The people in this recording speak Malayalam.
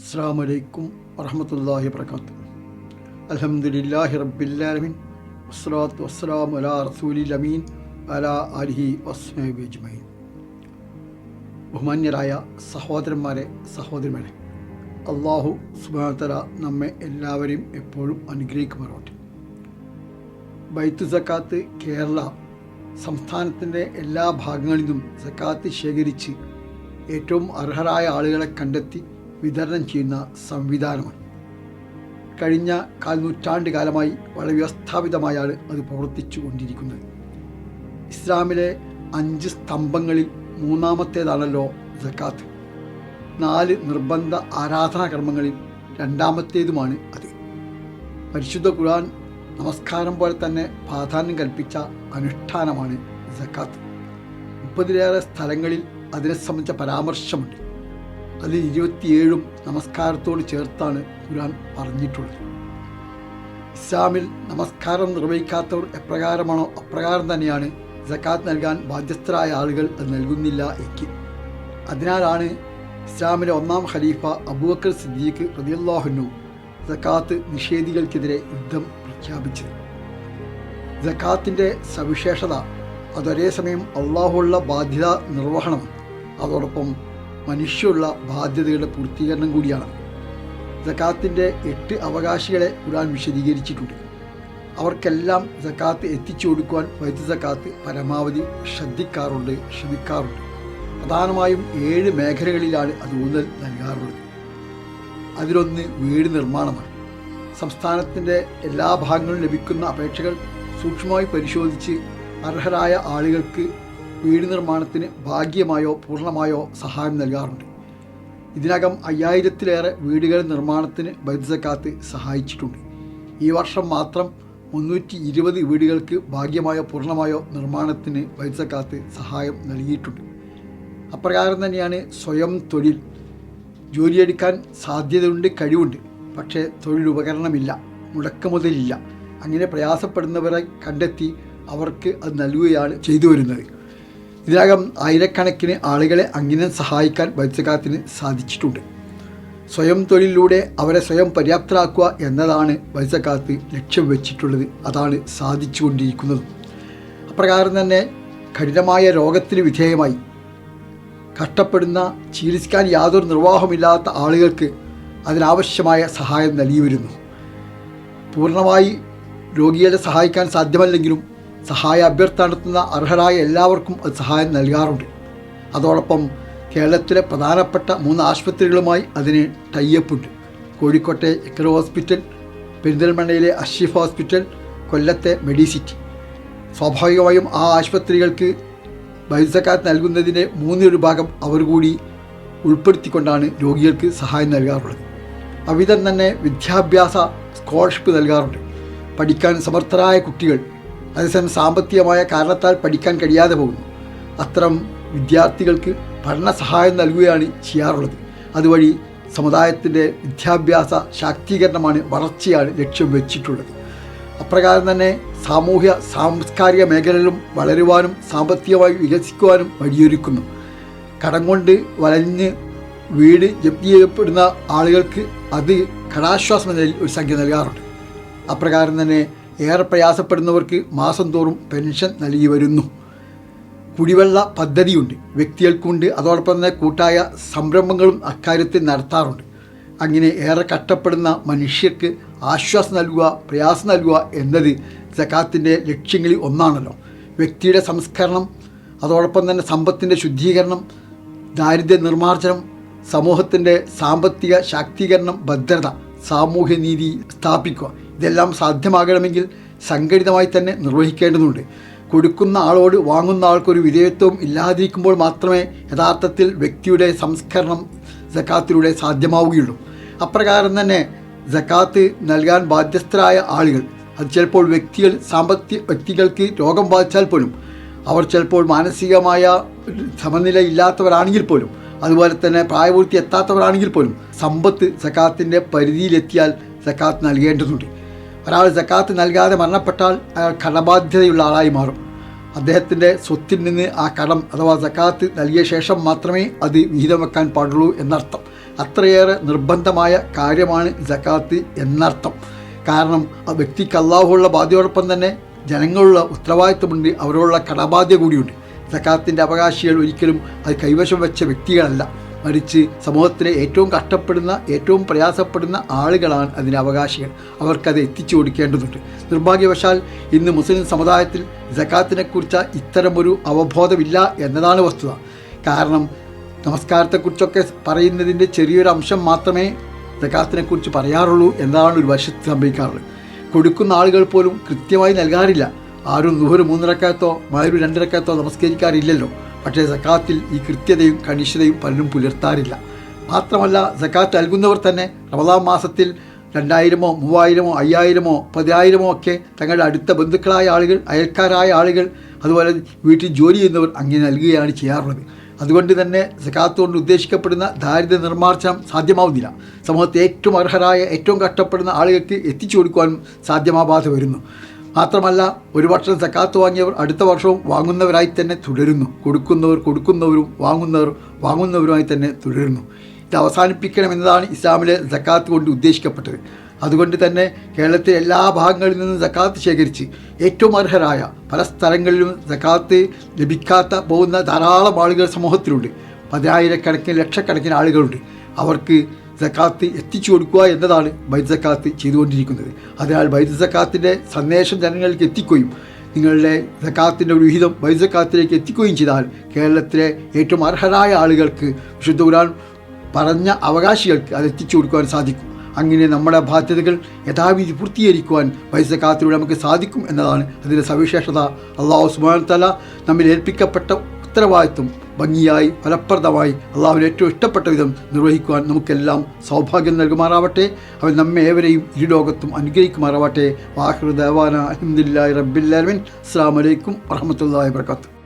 അസ്സാം വലൈക്കും വറഹമത്തല്ലാഹി വർക്കാത്തു അലഹമുല്ലാഹി റബ്ബില്ലാലമിൻ വസ്സലാത്തു വസ്സലാം അലാ റസൂലി ലമീൻ അലാ അലിഹി വസ്മൈൻ ബഹുമാന്യരായ സഹോദരന്മാരെ സഹോദരിമാരെ അള്ളാഹു സുബാനത്തല നമ്മെ എല്ലാവരെയും എപ്പോഴും അനുഗ്രഹിക്കുമാറോട്ടെ ബൈത്തു സക്കാത്ത് കേരള സംസ്ഥാനത്തിന്റെ എല്ലാ ഭാഗങ്ങളിൽ നിന്നും സക്കാത്ത് ശേഖരിച്ച് ഏറ്റവും അർഹരായ ആളുകളെ കണ്ടെത്തി വിതരണം ചെയ്യുന്ന സംവിധാനമാണ് കഴിഞ്ഞ കാൽനൂറ്റാണ്ട് കാലമായി വളരെ വ്യവസ്ഥാപിതമായാണ് അത് പ്രവർത്തിച്ചു കൊണ്ടിരിക്കുന്നത് ഇസ്ലാമിലെ അഞ്ച് സ്തംഭങ്ങളിൽ മൂന്നാമത്തേതാണല്ലോ ജക്കാത്ത് നാല് നിർബന്ധ ആരാധനാകർമ്മങ്ങളിൽ രണ്ടാമത്തേതുമാണ് അത്. പരിശുദ്ധ ഖുർആൻ നമസ്കാരം പോലെ തന്നെ പ്രാധാന്യം കൽപ്പിച്ച അനുഷ്ഠാനമാണ് ജക്കാത്ത് മുപ്പതിലേറെ സ്ഥലങ്ങളിൽ അതിനെ സംബന്ധിച്ച പരാമർശമുണ്ട്. അതിൽ ഇരുപത്തിയേഴും നമസ്കാരത്തോട് ചേർത്താണ് ഖുരാൻ പറഞ്ഞിട്ടുള്ളത്. ഇസ്ലാമിൽ നമസ്കാരം നിർവഹിക്കാത്തവർ എപ്രകാരമാണോ അപ്രകാരം തന്നെയാണ് ജക്കാത്ത് നൽകാൻ ബാധ്യസ്ഥരായ ആളുകൾ അത് നൽകുന്നില്ല എങ്കിൽ. അതിനാലാണ് ഇസ്ലാമിലെ ഒന്നാം ഖലീഫ അബൂബക്കർ സിദ്ദീഖ് റതിയല്ലാഹുനു ജക്കാത്ത് നിഷേധികൾക്കെതിരെ യുദ്ധം പ്രഖ്യാപിച്ചത്. ജക്കാത്തിന്റെ സവിശേഷത അതൊരേ സമയം അള്ളാഹുള്ള ബാധ്യത നിർവഹണം അതോടൊപ്പം മനുഷ്യയുള്ള ബാധ്യതകളുടെ പൂർത്തീകരണം കൂടിയാണ്. സക്കാത്തിന്റെ എട്ട് അവകാശികളെ ഖുർആൻ വിശദീകരിച്ചിട്ടുണ്ട്. അവർക്കെല്ലാം സക്കാത്ത് എത്തിച്ചു കൊടുക്കുവാൻ വൈദ്യുത സക്കാത്ത് പരമാവധി ശ്രദ്ധിക്കാറുണ്ട് ശ്രമിക്കാറുണ്ട്. പ്രധാനമായും ഏഴ് മേഖലകളിലാണ് അത് ഊന്നൽ നൽകാറുള്ളത്. അതിലൊന്ന് വീട് നിർമ്മാണമാണ്. സംസ്ഥാനത്തിന്റെ എല്ലാ ഭാഗങ്ങളിലും ലഭിക്കുന്ന അപേക്ഷകൾ സൂക്ഷ്മമായി പരിശോധിച്ച് അർഹരായ ആളുകൾക്ക് വീട് നിർമ്മാണത്തിന് ഭാഗ്യമായോ പൂർണമായോ സഹായം നൽകാറുണ്ട്. ഇതിനകം അയ്യായിരത്തിലേറെ വീടുകൾ നിർമ്മാണത്തിന് ബൈദ്യുസക്കാത്ത് സഹായിച്ചിട്ടുണ്ട്. ഈ വർഷം മാത്രം മുന്നൂറ്റി ഇരുപത് വീടുകൾക്ക് ഭാഗ്യമായോ പൂർണമായോ നിർമ്മാണത്തിന് വൈദ്യുസക്കാത്ത് സഹായം നൽകിയിട്ടുണ്ട്. അപ്രകാരം തന്നെയാണ് സ്വയം തൊഴിൽ. ജോലിയെടുക്കാൻ സാധ്യതയുണ്ട് കഴിവുണ്ട്. പക്ഷേ തൊഴിലുപകരണമില്ല മുടക്കമുതലില്ല. അങ്ങനെ പ്രയാസപ്പെടുന്നവരെ കണ്ടെത്തി അവർക്ക് അത് നൽകുകയാണ് ചെയ്തു വരുന്നത്. ഇതിനകം ആയിരക്കണക്കിന് ആളുകളെ അങ്ങനെ സഹായിക്കാൻ വത്സകാത്തിന് സാധിച്ചിട്ടുണ്ട്. സ്വയം തൊഴിലിലൂടെ അവരെ സ്വയം പര്യാപ്തരാക്കുക എന്നതാണ് വത്സക്കാത്ത് ലക്ഷ്യം വെച്ചിട്ടുള്ളത്. അതാണ് സാധിച്ചുകൊണ്ടിരിക്കുന്നത്. അപ്രകാരം തന്നെ കഠിനമായ രോഗത്തിന് വിധേയമായി. കഷ്ടപ്പെടുന്ന ചികിത്സിക്കാൻ യാതൊരു നിർവാഹമില്ലാത്ത ആളുകൾക്ക് അതിനാവശ്യമായ സഹായം നൽകി വരുന്നു. പൂർണമായി രോഗികളെ സഹായിക്കാൻ സാധ്യമല്ലെങ്കിലും സഹായ അഭ്യർത്ഥന നടത്തുന്ന അർഹരായ എല്ലാവർക്കും അത് സഹായം നൽകാറുണ്ട്. അതോടൊപ്പം കേരളത്തിലെ പ്രധാനപ്പെട്ട മൂന്ന് ആശുപത്രികളുമായി അതിന് ടൈയപ്പുണ്ട്. കോഴിക്കോട്ടെ എക്കർ ഹോസ്പിറ്റൽ പെരിന്തൽമണ്ണയിലെ അഷീഫ് ഹോസ്പിറ്റൽ കൊല്ലത്തെ മെഡിസിറ്റി. സ്വാഭാവികമായും ആ ആശുപത്രികൾക്ക് ബൈസക്കാത്ത് നൽകുന്നതിന്റെ മൂന്നൊരു ഭാഗം അവർ കൂടി ഉൾപ്പെടുത്തിക്കൊണ്ടാണ് രോഗികൾക്ക് സഹായം നൽകാറുള്ളത്. അവിധം തന്നെ വിദ്യാഭ്യാസ സ്കോളർഷിപ്പ് നൽകാറുണ്ട്. പഠിക്കാൻ സമർത്ഥരായ കുട്ടികൾ അതേസമയം സാമ്പത്തികമായ കാരണത്താൽ പഠിക്കാൻ കഴിയാതെ പോകുന്നു. അത്തരം വിദ്യാർത്ഥികൾക്ക് പഠന സഹായം നൽകുകയാണ് ചെയ്യാറുള്ളത്. അതുവഴി സമുദായത്തിന്റെ വിദ്യാഭ്യാസ ശാക്തീകരണമാണ് വളർച്ചയാണ് ലക്ഷ്യം വെച്ചിട്ടുള്ളത്. അപ്രകാരം തന്നെ സാമൂഹ്യ സാംസ്കാരിക മേഖലയിലും വളരുവാനും സാമ്പത്തികമായി വികസിക്കുവാനും വഴിയൊരുക്കുന്നു. കടം കൊണ്ട് വലഞ്ഞ് വീട് ജപ്തി ചെയ്യപ്പെടുന്ന ആളുകൾക്ക് അത് കടാശ്വാസം ഒരു സംഖ്യ നൽകാറുണ്ട്. അപ്രകാരം തന്നെ ഏറെ പ്രയാസപ്പെടുന്നവർക്ക് മാസം തോറും പെൻഷൻ നൽകി വരുന്നു. കുടിവെള്ള പദ്ധതിയുണ്ട്. വ്യക്തികൾക്കുണ്ട്. അതോടൊപ്പം തന്നെ കൂട്ടായ സംരംഭങ്ങളും അക്കാര്യത്തിൽ നടത്താറുണ്ട്. അങ്ങനെ ഏറെ കഷ്ടപ്പെടുന്ന മനുഷ്യർക്ക് ആശ്വാസം നൽകുക പ്രയാസം നൽകുക എന്നത് സക്കാത്തിന്റെ ലക്ഷ്യങ്ങളിൽ ഒന്നാണല്ലോ. വ്യക്തിയുടെ സംസ്കരണം അതോടൊപ്പം തന്നെ സമ്പത്തിന്റെ ശുദ്ധീകരണം ദാരിദ്ര്യ നിർമ്മാർജനം സമൂഹത്തിന്റെ സാമ്പത്തിക ശാക്തീകരണം ഭദ്രത സാമൂഹ്യനീതി സ്ഥാപിക്കുക ഇതെല്ലാം സാധ്യമാകണമെങ്കിൽ സംഘടിതമായി തന്നെ നിർവഹിക്കേണ്ടതുണ്ട്. കൊടുക്കുന്ന ആളോട് വാങ്ങുന്ന ആൾക്കൊരു വിധേയത്വം ഇല്ലാതിരിക്കുമ്പോൾ മാത്രമേ യഥാർത്ഥത്തിൽ വ്യക്തിയുടെ സംസ്കരണം ജക്കാത്തിലൂടെ സാധ്യമാവുകയുള്ളൂ. അപ്രകാരം തന്നെ ജക്കാത്ത് നൽകാൻ ബാധ്യസ്ഥരായ ആളുകൾ അത് ചിലപ്പോൾ വ്യക്തികൾ സാമ്പത്തിക വ്യക്തികൾക്ക് രോഗം ബാധിച്ചാൽ പോലും അവർ ചിലപ്പോൾ മാനസികമായ സമനില ഇല്ലാത്തവരാണെങ്കിൽ പോലും അതുപോലെ തന്നെ പ്രായപൂർത്തി എത്താത്തവരാണെങ്കിൽ പോലും സമ്പത്ത് സക്കാത്തിന്റെ പരിധിയിലെത്തിയാൽ സക്കാത്ത് നൽകേണ്ടതുണ്ട്. ഒരാൾ ജക്കാത്ത് നൽകാതെ മരണപ്പെട്ടാൽ അയാൾ കടബാധ്യതയുള്ള ആളായി മാറും. അദ്ദേഹത്തിന്റെ സ്വത്തിൽ നിന്ന് ആ കടം അഥവാ ജക്കാത്ത് നൽകിയ ശേഷം മാത്രമേ അത് വിഹിതം വെക്കാൻ പാടുള്ളൂ എന്നർത്ഥം. അത്രയേറെ നിർബന്ധമായ കാര്യമാണ് ജക്കാത്ത് എന്നർത്ഥം. കാരണം ആ വ്യക്തിക്ക് അള്ളാഹുള്ള ബാധ്യയോടൊപ്പം തന്നെ ജനങ്ങളുള്ള ഉത്തരവാദിത്വമുണ്ട് അവരോടുള്ള കടബാധ്യത കൂടിയുണ്ട്. ജക്കാത്തിന്റെ അവകാശികൾ ഒരിക്കലും അത് കൈവശം വെച്ച വ്യക്തികളല്ല. മറിച്ച് സമൂഹത്തിലെ ഏറ്റവും കഷ്ടപ്പെടുന്ന ഏറ്റവും പ്രയാസപ്പെടുന്ന ആളുകളാണ് അതിന്റെ അവകാശികൾ. അവർക്കത് എത്തിച്ചു കൊടുക്കേണ്ടതുണ്ട്. നിർഭാഗ്യവശാൽ ഇന്ന് മുസ്ലിം സമുദായത്തിൽ ജക്കാത്തിനെക്കുറിച്ച് ഇത്തരമൊരു അവബോധമില്ല എന്നതാണ് വസ്തുത. കാരണം നമസ്കാരത്തെക്കുറിച്ചൊക്കെ പറയുന്നതിന്റെ ചെറിയൊരു അംശം മാത്രമേ ജക്കാത്തിനെക്കുറിച്ച് പറയാറുള്ളൂ എന്നതാണ് ഒരു വശത്ത് സംഭവിക്കാറുള്ളത്. കൊടുക്കുന്ന ആളുകൾ പോലും കൃത്യമായി നൽകാറില്ല. ആരും നൂറ് മൂന്നിറക്കത്തോ മഴരു രണ്ടിറക്കത്തോ നമസ്കരിക്കാറില്ലല്ലോ. പക്ഷേ സക്കാത്തിൽ ഈ കൃത്യതയും കണിശതയും പലരും പുലർത്താറില്ല. മാത്രമല്ല സക്കാത്ത് നൽകുന്നവർ തന്നെ റമദാം മാസത്തിൽ രണ്ടായിരമോ മൂവായിരമോ അയ്യായിരമോ പതിനായിരമോ ഒക്കെ തങ്ങളുടെ അടുത്ത ബന്ധുക്കളായ ആളുകൾ അയൽക്കാരായ ആളുകൾ അതുപോലെ വീട്ടിൽ ജോലി ചെയ്യുന്നവർ അങ്ങനെ നൽകുകയാണ് ചെയ്യാറുള്ളത്. അതുകൊണ്ട് തന്നെ സക്കാത്ത് കൊണ്ട് ഉദ്ദേശിക്കപ്പെടുന്ന ദാരിദ്ര്യ നിർമ്മാർജനം സാധ്യമാവുന്നില്ല. സമൂഹത്തെ ഏറ്റവും അർഹരായ ഏറ്റവും കഷ്ടപ്പെടുന്ന ആളുകൾക്ക് എത്തിച്ചു കൊടുക്കുവാനും സാധ്യമാവാതെ വരുന്നു. മാത്രമല്ല ഒരു വർഷം സക്കാത്ത് വാങ്ങിയവർ അടുത്ത വർഷവും വാങ്ങുന്നവരായി തന്നെ തുടരുന്നു. കൊടുക്കുന്നവർ കൊടുക്കുന്നവരും വാങ്ങുന്നവർ വാങ്ങുന്നവരുമായി തന്നെ തുടരുന്നു. ഇത് അവസാനിപ്പിക്കണമെന്നതാണ് ഇസ്ലാമിലെ സക്കാത്ത് കൊണ്ട് ഉദ്ദേശിക്കപ്പെട്ടത്. അതുകൊണ്ട് തന്നെ കേരളത്തിലെ എല്ലാ ഭാഗങ്ങളിൽ നിന്നും സക്കാത്ത് ശേഖരിച്ച് ഏറ്റവും അർഹരായ പല സ്ഥലങ്ങളിലും സക്കാത്ത് ലഭിക്കാത്ത പോകുന്ന ധാരാളം ആളുകൾ സമൂഹത്തിലുണ്ട്. പതിനായിരക്കണക്കിന് ലക്ഷക്കണക്കിന് ആളുകളുണ്ട്. അവർക്ക് സക്കാത്ത് എത്തിച്ചു കൊടുക്കുക എന്നതാണ് ബൈദ് സക്കാത്ത് ചെയ്തുകൊണ്ടിരിക്കുന്നത്. അതിനാൽ ബൈദ് സക്കാത്തിന്റെ സന്ദേശം ജനങ്ങൾക്ക് എത്തിക്കുകയും നിങ്ങളുടെ സക്കാത്തിന്റെ ഒരു വിഹിതം ബൈദ് സക്കാത്തിലേക്ക് എത്തിക്കുകയും ചെയ്താൽ കേരളത്തിലെ ഏറ്റവും അർഹരായ ആളുകൾക്ക് വിശുദ്ധ ഖുരാൻ പറഞ്ഞ അവകാശികൾക്ക് അത് എത്തിച്ചു കൊടുക്കുവാൻ സാധിക്കും. അങ്ങനെ നമ്മുടെ ബാധ്യതകൾ യഥാവിധി പൂർത്തീകരിക്കുവാൻ പൈസ കാത്തിലൂടെ നമുക്ക് സാധിക്കും എന്നതാണ് അതിന്റെ സവിശേഷത. അള്ളാഹു സുബാൻ തല നമ്മിൽ ഏൽപ്പിക്കപ്പെട്ട ഉത്തരവാദിത്വം. ഭംഗിയായി ഫലപ്രദമായി അള്ളാഹുവിന് ഏറ്റവും ഇഷ്ടപ്പെട്ട വിധം നിർവഹിക്കുവാൻ നമുക്കെല്ലാം സൗഭാഗ്യം നൽകുമാറാവട്ടെ. അവൻ നമ്മെ ഏവരെയും ഈ ലോകത്തും അനുഗ്രഹിക്കുമാറാവട്ടെ. വാഹൃദാന അഹമ്മദില്ലാ റബ്ബില്ലാലമിൻ അസ്സാം വലൈക്കും വറഹമത്തല്ലാ വാത്തു